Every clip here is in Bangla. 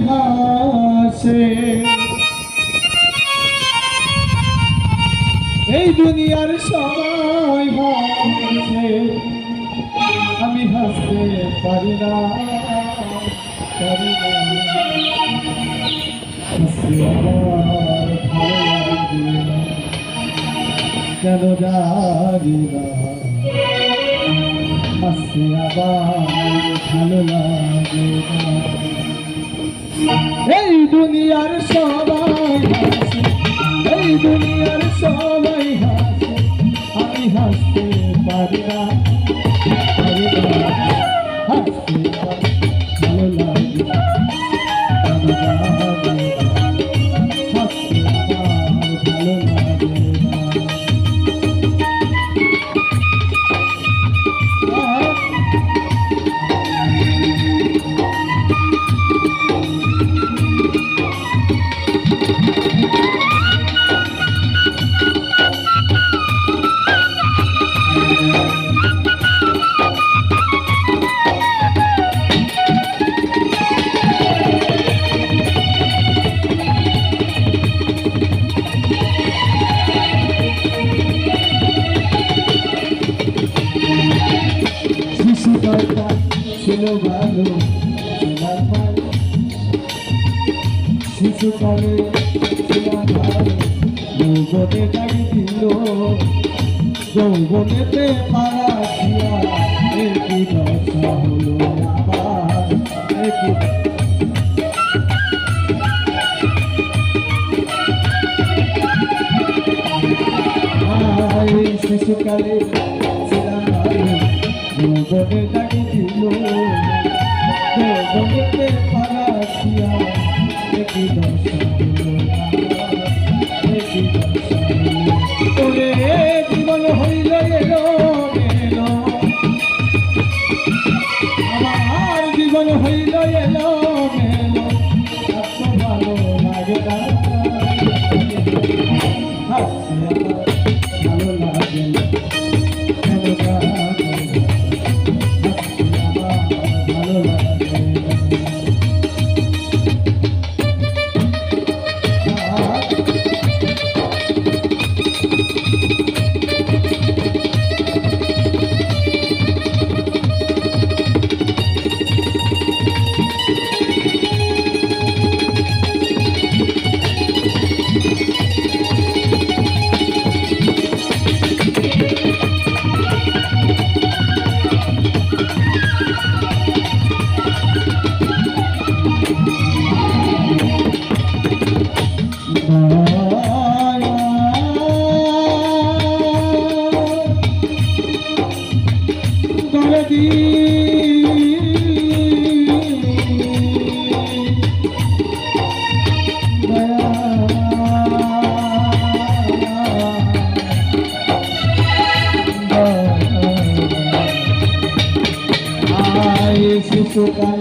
হাসে এই দুনিয়ার সবাই হাসে আমি হাসতে পারি না। পারি না হাসতে আমার ভালো লাগে না। কেন জানি না। হাসতে আবার ভালো লাগে না। এই দুনিয়ার সবাই হাসে এই দুনিয়ার সবাই হাসে। আমি হাসতে পারি না। হাসতে শিশুকালটা ছিল ভালো ছিলাম ভালো। শিশুকালে ছিলাম ভালো যৌবনে ডাকি দিল যৌবনেতে মারা ছিয়া একই দশা হলো আমার একই শিশুকালে ছিলাম যৌবনে দিল যৌবনেতে মারা ছিয়া একই দশা হলো আমার একই দশা হলো ওরে জীবন হইল এলো এলো। এত ভালো লাগে দরদি শিশুকাল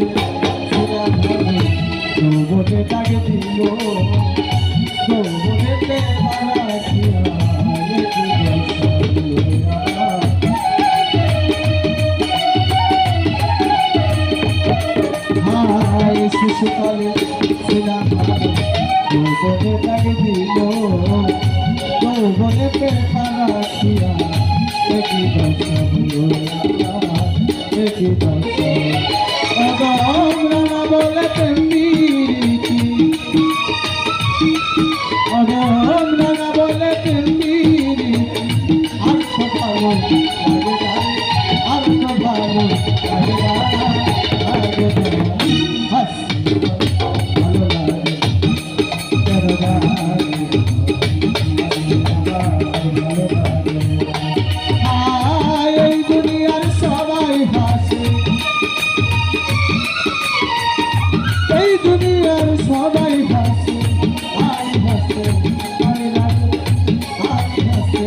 যৌবনে তাকে দিল যৌবনেতে মারা শিশুকালে ছিলাম যৌবনে তাকে দিল যৌবনেতে মারা ছিয়া একই দশা একই দশা আই হাসে